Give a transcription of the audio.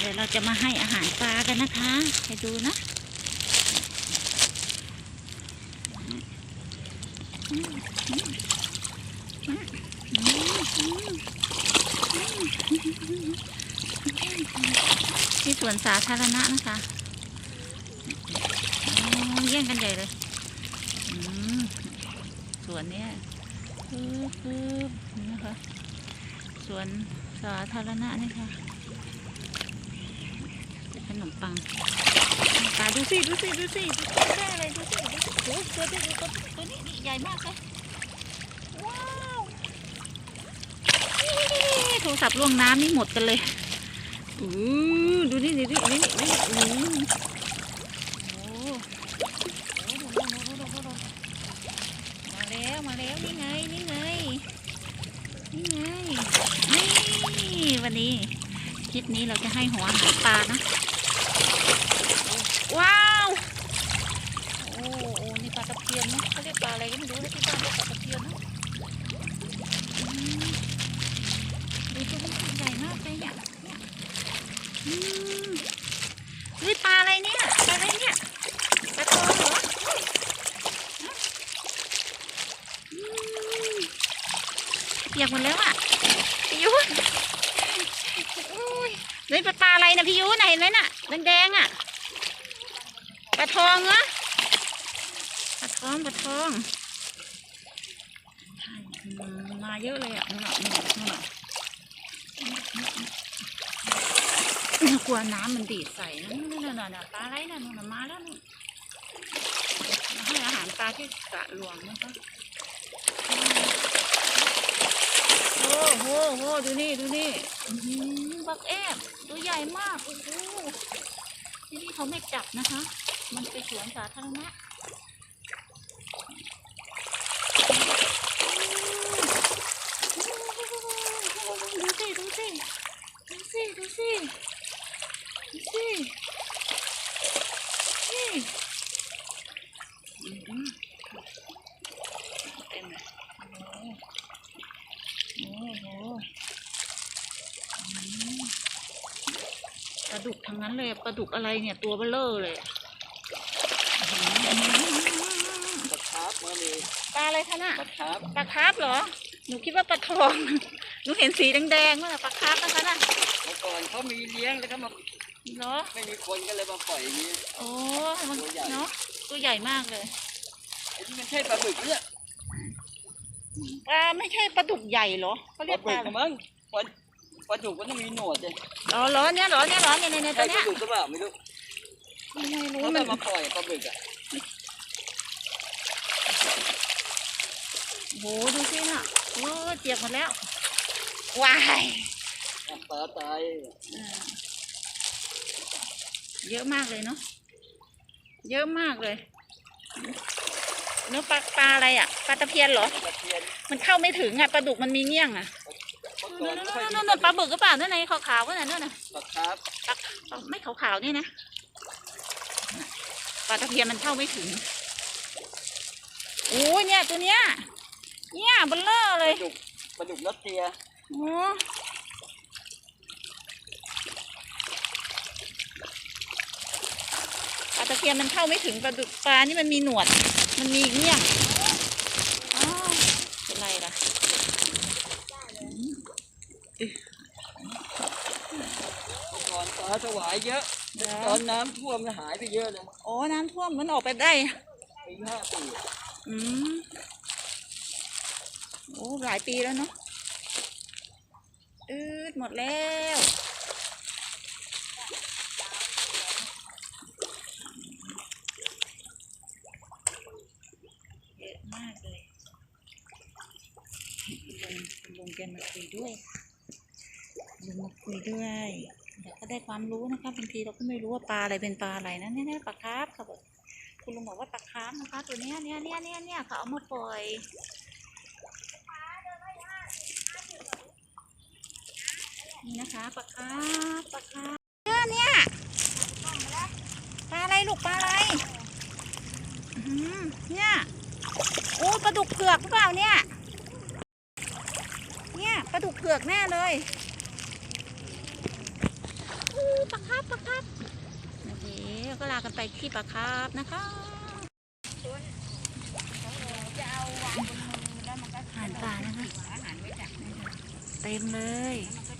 เดี๋ยวเราจะมาให้อาหารปลากันนะคะให้ดูนะที่สวนสาธารณะนะคะอ๋อแย่งกันใหญ่เลยสวนเนี้ยปึ๊บปึ๊บนี่นะคะสวนสาธารณะนี่ค่ะ ขนมปังตาดูสิดูสิดูสิดูสิได้อะไรดูสิดูสิโอ้ยตัวนี้ตัวตัวนี้ใหญ่มากเลยว้าวโทรศัพท์ล่วงน้ำนี่หมดกันเลยอือดูนี่ดูนี่นี่นี่นี่อือโอ้โมาแล้วมาแล้วนี่ไงนี่ไงนี่ไงนี่วันนี้คลิปนี้เราจะให้หัวอาหารปลานะ ว้าว โอ้โอ้นี่ปลาตะเพียนนะเขาเรียกปลาอะไรก็ไม่รู้นะที่บ้านเรียกปลาตะเพียนนะดูตัวมันใหญ่มากเลยเนี่ยอืมเฮ้ยปลาอะไรเนี่ย ปลาอะไรเนี่ย ปลาทองเหรออืมเปียกหมดแล้วอะพี่ยุ้ยเฮ้ยปลาปลาอะไรนะพี่ยุนน่ะเห็นไหมน่ะ แดงๆอะ ลาทองเหรอปลาทองปลาทองใช่มาเยอะเลยอะนู่นน่ะนู่นน่ะนู่นน่ะกลัวน้ำมันดีดใส่นะนู่นน่ะน่น่ปลาอะไรน่นู่นน่มาแล้วนู่ให้อาหารปลาที่สระหลวงนะคะโอ้โหโหดูนี่ดูนี่อื้อหือบักแอบตัวใหญ่มากโอ้โหที่นี่เขาไม่จับนะคะ มันไปนสวนสาธารณะดูสิดูสิดูสิดูสิดูสินี่อื้อหือเต็มเลยโอ้โหโอ้โหอืมปลาดุกทั้งนั้นเลยปลาดุกอะไรเนี่ยตัวเบลเลอร์เลยอะอื้อหือ ปลาคาร์ฟมาเลยปลาอะไรคะน่ะปลาคาร์ฟปลาคาร์ฟเหรอ หนูคิดว่าปลาทอง หนูเห็นสีแดงๆนั่นแหละปลาคาร์ฟนะคะน่ะเมื่อก่อนเขามีเลี้ยงแล้วก็มาเหรอไม่มีคนก็เลยมาปล่อยอย่างนี้โอ้มันตัวใหญ่เนาะตัวใหญ่มากเลยไอ้นี่มันใช่ปลาบึกเนี่ยปลาไม่ใช่ปลาดุกใหญ่เหรอเขาปเรียลากปบึลากอะไรมั้งปลาปลาดุกมันต้องมีหนวดเลยอ๋อเหรอเนี่ยเหรอเนี่ยเหรอเนี่ยเนี่ยเนี่ยใช่ตัวปเนี้ลายดุกก็เปล่าไม่รู้ไม่รู้เขามัก็นมาปล่อยปลาบึกอะ โหดูสิน่ะโอ้เจียบหมดแล้วว้ายอะปลาตายอ่าเยอะมากเลยเนาะเยอะมากเลยเนื้อปลาปลาอะไรอะปลาตะเพียนเหรอตะเพียนมันเข้าไม่ถึงอะปลาดุกมันมีเงี้ยงอะเมื่อก่นู่อนนไม่ค่อยๆมีๆๆๆปลาบึกก็เปล่านั่นไงขาวๆก็นั่นน่ะปลาคาร์ฟปลาปลาไม่ขาวๆนี่นะปลาตะเพียนมันเข้าไม่ถึงโอ้ยเนี่ยตัวเนี้ย เนี่ยเบลเลอร์ปเลลายดุกปลาดุกรัสเซียโอ้ปลาตะเพียนมันเข้าไม่ถึงปลาดุกปลานี่มันมีหนวด มันมีเงี้ยงอ้าวเป็นไรล่ะเมื่อก่อนปลาถวายเยอะเดี๋ยวตอนน้ำท่วมก็หายไปเยอะเลยอ๋อน้ำท่วมมันออกไปได้ ปีห้าปีอืม โอ้หลายปีแล้วเนาะอืดหมดแล้วเยอะมากเลยลุงลุงแกมาคุยด้วยลุงมาคุยด้วยเดี๋ยวก็ได้ความรู้นะคะบางทีเราก็ไม่รู้ว่าปลาอะไรเป็นปลาอะไรนะเนี่ยปลาคาร์ฟค่ะคุณลุงบอกว่าปลาคาร์ฟนะคะตัวเนี้ยเนี่ยเนี่ยเนี่ยเนี่ยเขาเอามาปล่อย นี่นะคะปลาคาร์ฟปลาคาร์ฟเนี่ยเนี่ยปลาอะไรลูกปลาอะไรอื้อหือเนี่ยโอ้ปลาดุกเผือกหรือเปล่าเนี่ย เนี่ยปลาดุกเผือกแน่เลยอู้ปลาก็ลากันไปที่ปลาคาร์ฟนะคะจะเอาวางบนมือแล้วมันก็อาหารป่านะคะอาหารไว้จ้ะเต็มเลยมันก็จะ